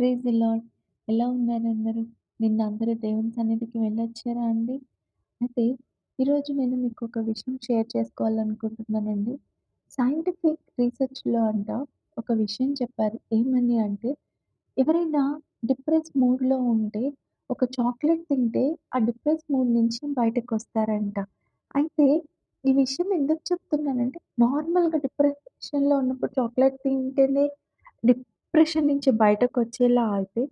Praise lord ఎలా ఉన్నారు అందరూ? నిన్న అందరూ దేవుని సన్నిధికి వెళ్ళొచ్చారా అండి? అయితే ఈరోజు నేను మీకు ఒక విషయం షేర్ చేసుకోవాలనుకుంటున్నానండి. సైంటిఫిక్ రీసెర్చ్‌లో అంట ఒక విషయం చెప్పారు. ఏమని అంటే ఎవరైనా డిప్రెస్ మూడ్‌లో ఉంటే ఒక చాక్లెట్ తింటే ఆ డిప్రెస్ మూడ్ నుంచి బయటకు వస్తారంట అయితే ఈ విషయం ఎందుకు చెప్తున్నానంటే నార్మల్‌గా డిప్రెషన్‌లో ఉన్నప్పుడు చాక్లెట్ తింటేనే డిప్రెషన్ నుంచి బయటకొచ్చేలా అయితే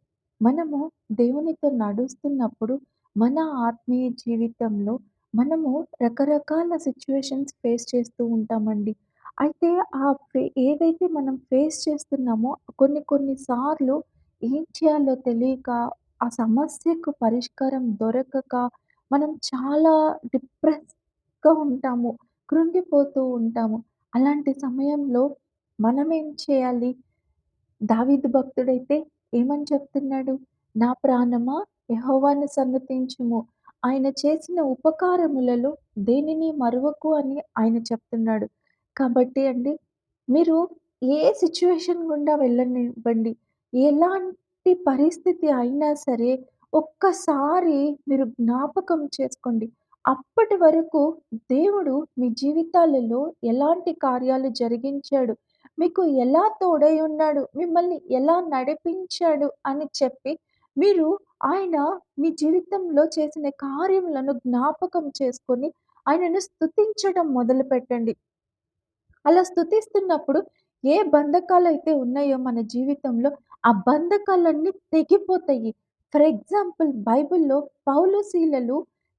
మనము దేవునితో నడుస్తున్నప్పుడు మన ఆత్మీయ జీవితంలో మనము రకరకాల సిట్యుయేషన్స్ ఫేస్ చేస్తూ ఉంటామండి. అయితే ఆ ఫే ఏదైతే మనం ఫేస్ చేస్తున్నామో కొన్ని కొన్ని సార్లు ఏం చేయాలో తెలియక, ఆ సమస్యకు పరిష్కారం దొరకక మనం చాలా డిప్రెస్‌గా ఉంటాము. కృంగిపోతూ ఉంటాము. అలాంటి సమయంలో మనమేం చేయాలి? దావీదు భక్తుడైతే ఏమని చెప్తున్నాడు? నా ప్రాణమా యహోవాను సన్నతించుము. ఆయన చేసిన ఉపకారములలో దేనిని మరువకు అని ఆయన చెప్తున్నాడు. కాబట్టి అండి మీరు ఏ సిచ్యువేషన్ గుండా వెళ్ళనివ్వండి. ఎలాంటి పరిస్థితి అయినా సరే ఒక్కసారి మీరు జ్ఞాపకం చేసుకోండి. అప్పటి వరకు దేవుడు మీ జీవితాలలో ఎలాంటి కార్యాలు జరిగించాడు? మీకు ఎలా తోడై ఉన్నాడు? మిమ్మల్ని ఎలా నడిపించాడు? అని చెప్పి మీరు ఆయన మీ జీవితంలో చేసిన కార్యములను జ్ఞాపకం చేసుకొని ఆయనను స్తుతించడం మొదలుపెట్టండి. అలా స్థుతిస్తున్నప్పుడు ఏ బంధకాలు అయితే ఉన్నాయో మన జీవితంలో ఆ బంధకాలన్నీ తెగిపోతాయి. ఫర్ ఎగ్జాంపుల్ బైబిల్‌లో పౌలు,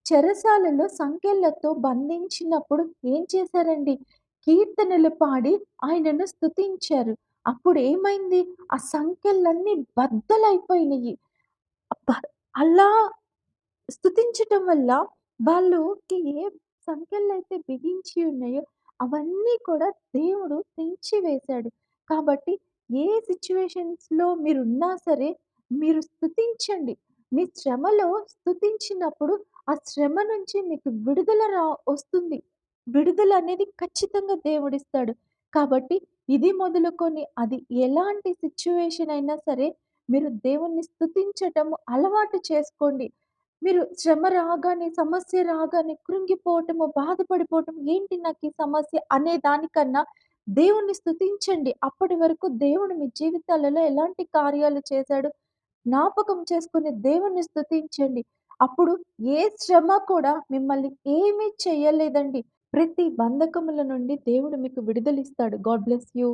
చెరసాలలో సంఖ్యలతో బంధించినప్పుడు ఏం చేశారండి? కీర్తనలు పాడి ఆయనను స్థుతించారు అప్పుడు ఏమైంది? ఆ సంఖ్యలన్నీ బద్దలైపోయినాయి. అలా స్థుతించటం వల్ల వాళ్ళకి ఏ సంకెళ్ళైతే బిగించి ఉన్నాయో అవన్నీ కూడా దేవుడు తెంచి వేశాడు కాబట్టి ఏ సిట్యుయేషన్స్‌లో మీరున్నా సరే మీరు స్థుతించండి మీ శ్రమలో స్థుతించినప్పుడు ఆ శ్రమ నుంచి మీకు విడుదల రా వస్తుంది. విడుదల అనేది ఖచ్చితంగా దేవుడిస్తాడు. కాబట్టి ఇది మొదలుకొని అది ఎలాంటి సిచ్యువేషన్ అయినా సరే మీరు దేవుణ్ణి స్థుతించటము అలవాటు చేసుకోండి. మీరు శ్రమ రాగానే, సమస్య రాగానే కృంగిపోవటము, బాధపడిపోవటం ఏంటి నాకు ఈ సమస్య అనే దానికన్నా దేవుణ్ణి స్థుతించండి అప్పటి వరకు దేవుడు మీ జీవితాలలో ఎలాంటి కార్యాలు చేశాడు జ్ఞాపకం చేసుకుని దేవుణ్ణి స్థుతించండి అప్పుడు ఏ శ్రమ కూడా మిమ్మల్ని ఏమీ చేయలేదండి. ప్రతి బంధకముల నుండి దేవుడు మీకు విడుదలిస్తాడు. God bless you.